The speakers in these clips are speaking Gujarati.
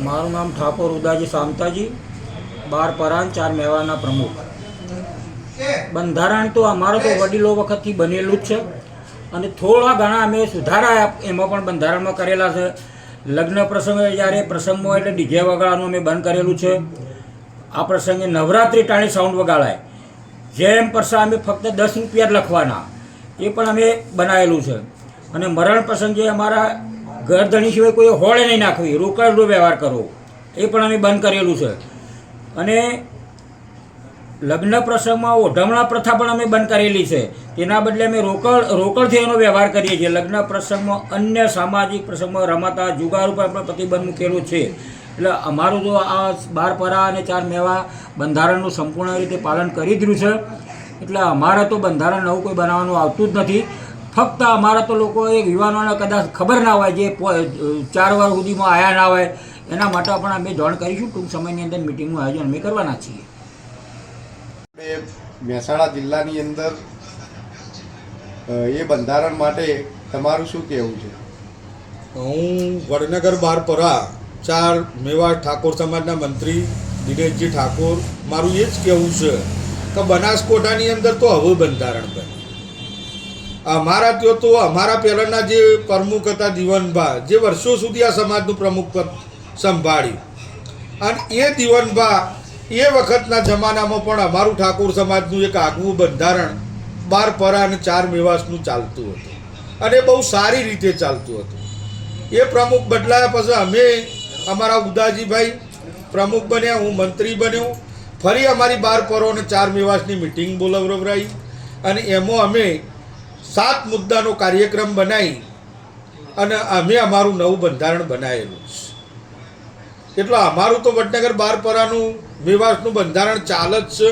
મારું નામ ઠાકોર ઉદાજી સામતાજી, બાર પરાણ, ચાર મેવાના પ્રમુખ. બંધારણ તો અમારો તો વડીલો વખતથી બનેલું જ છે અને થોડા ઘણા અમે સુધારા એમાં પણ બંધારણમાં કરેલા છે. લગ્ન પ્રસંગે જ્યારે પ્રસંગમાં એટલે ડીજે વગાડવાનું અમે બંધ કરેલું છે. આ પ્રસંગે નવરાત્રિ ટાણી સાઉન્ડ વગાડાય. જેમ પરસા અમે ફક્ત દસ રૂપિયા જ લખવાના. એ પણ અમે બનાવેલું છે. અને મરણ પ્રસંગે અમારા ઘરધણી સિવાય કોઈ હોળે નહીં નાખવી. રોકડનો વ્યવહાર કરવો. એ પણ અમે બંધ કરેલું છે. અને લગ્ન પ્રસંગમાં ઓઢમણા પ્રથા પણ અમે બંધ કરેલી છે. તેના બદલે અમે રોકડ, રોકડથી એનો વ્યવહાર કરીએ છીએ. લગ્ન પ્રસંગમાં અન્ય સામાજિક પ્રસંગમાં રમાતા જુગાર ઉપર પણ પ્રતિબંધ મૂકેલો છે. એટલે અમારું તો આ બાર પરા અને ચાર મેવા બંધારણનું સંપૂર્ણ રીતે પાલન કરી દીધું છે. એટલે અમારે તો બંધારણ નવું કોઈ બનાવવાનું આવતું જ નથી. ફક્ત અમારા તો લોકો એ યુવાનોને કદાચ ખબર ના હોય જે ચાર વાર સુધીમાં આવ્યા ના હોય એના માટે પણ અમે જાણ કરીશું. ટૂંક સમયની અંદર મિટિંગનું આયોજન અમે કરવાના છીએ. આપણે મહેસાણા જિલ્લાની અંદર એ બંધારણ માટે તમારું શું કહેવું છે? હું વડનગર બારપરા ચાર મેવાડ ઠાકોર સમાજના મંત્રી દિનેશજી ઠાકોર મારું એ જ કહેવું છે કે બનાસકોટાની અંદર તો હવે બંધારણ બને અમારા ત્યો તો અમારા પહેલાંના જે પ્રમુખ હતા દીવનભા, જે વર્ષો સુધી આ સમાજનું પ્રમુખ પદ સંભાળ્યું. અને એ દીવનભા એ વખતના જમાનામાં પણ અમારું ઠાકોર સમાજનું એક આગવું બંધારણ બાર પરા અને ચાર મેવાસનું ચાલતું હતું. અને બહુ સારી રીતે ચાલતું હતું. એ પ્રમુખ બદલાયા પછી અમે અમારા ઉદાજીભાઈ પ્રમુખ બન્યા, હું મંત્રી બન્યો. ફરી અમારી બાર પરો અને ચાર મેવાસની મિટિંગ બોલાવરાઈ. અને એમાં અમે સાત મુદ્દાનો કાર્યક્રમ બનાવી અને અમે અમારું નવું બંધારણ બનાવેલું છે. એટલે અમારું તો વડનગર બારપરાનું મેવાસનું બંધારણ ચાલ જ છે.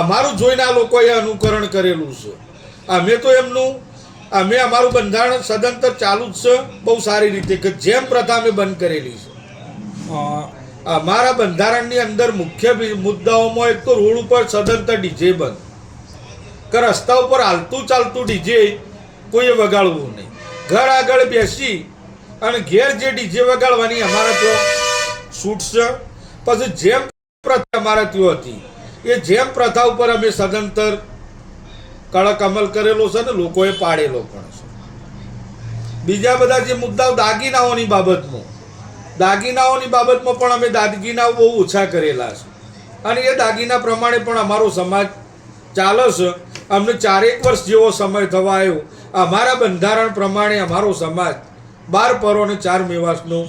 અમારું જોઈને આ લોકોએ અનુકરણ કરેલું છે. અમે તો એમનું અમે અમારું બંધારણ સદંતર ચાલુ જ છે બહુ સારી રીતે કે જેમ પ્રથા અમે બંધ કરેલી છે. અમારા બંધારણની અંદર મુખ્ય મુદ્દાઓમાં એક તો રોડ ઉપર સદંતર ડીજે બંધ. કે રસ્તા ઉપર હાલતું ચાલતું ડીજે કોઈએ વગાડવું નહીં. ઘર આગળ બેસી અને ઘેર જે ડીજે વગાડવાની અમારા ત્યાં છૂટ છે. પછી જેમ પ્રથા અમારા ત્યાં હતી. એ જેમ પ્રથા ઉપર અમે સદંતર કડક અમલ કરેલો છે ને લોકોએ પાડેલો પણ છે. બીજા બધા જે મુદ્દાઓ દાગીનાઓની બાબતમાં. દાગીનાઓની બાબતમાં પણ અમે દાગીનાઓ બહુ ઓછા કરેલા છે. અને એ દાગીના પ્રમાણે પણ અમારો સમાજ ચાલે છે. અમને ચારેક વર્ષ જેવો સમય થવા આવ્યો અમારા બંધારણ પ્રમાણે અમારો સમાજ બાર પરો અને ચાર મેવાસનો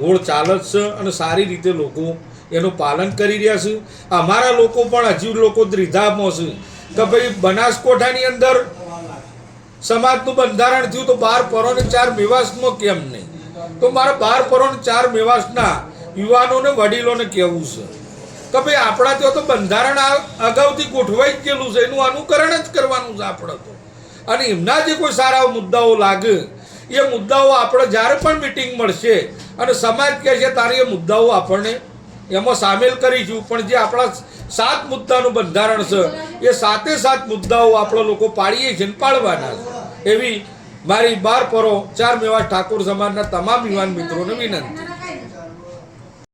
ગોળ ચાલે છે અને સારી રીતે લોકો એનું પાલન કરી રહ્યા છે. અમારા લોકો પણ હજી લોકો દ્રિધામાં છે કે ભાઈ બનાસકોઠાની અંદર સમાજનું બંધારણ થયું તો બાર પરો ને ચાર મેવાસમાં કેમ નહીં? તો મારા બાર પરો ને ચાર મેવાસના યુવાનોને વડીલોને કહેવું છે. કે ભાઈ આપણા ત્યાં તો બંધારણ અગાઉથી ગોઠવાઈ ગયેલું છે, એનું અનુકરણ જ કરવાનું છે આપણે તો. અને એમના જે કોઈ સારા મુદ્દાઓ લાગે, એ મુદ્દાઓ આપણે જ્યારે પણ મિટિંગ મળશે, અને સમાજ કહે છે, તારે એ મુદ્દાઓ આપણને એમાં સામેલ કરીશું પણ જે આપણા સાત મુદ્દાનું બંધારણ છે, એ સાતે સાત મુદ્દાઓ આપણે લોકો પાડીએ છીએ પાડવાના છે. એવી મારી બાર પરો ચાર મેવા ઠાકોર સમાજના તમામ યુવાન મિત્રોને વિનંતી.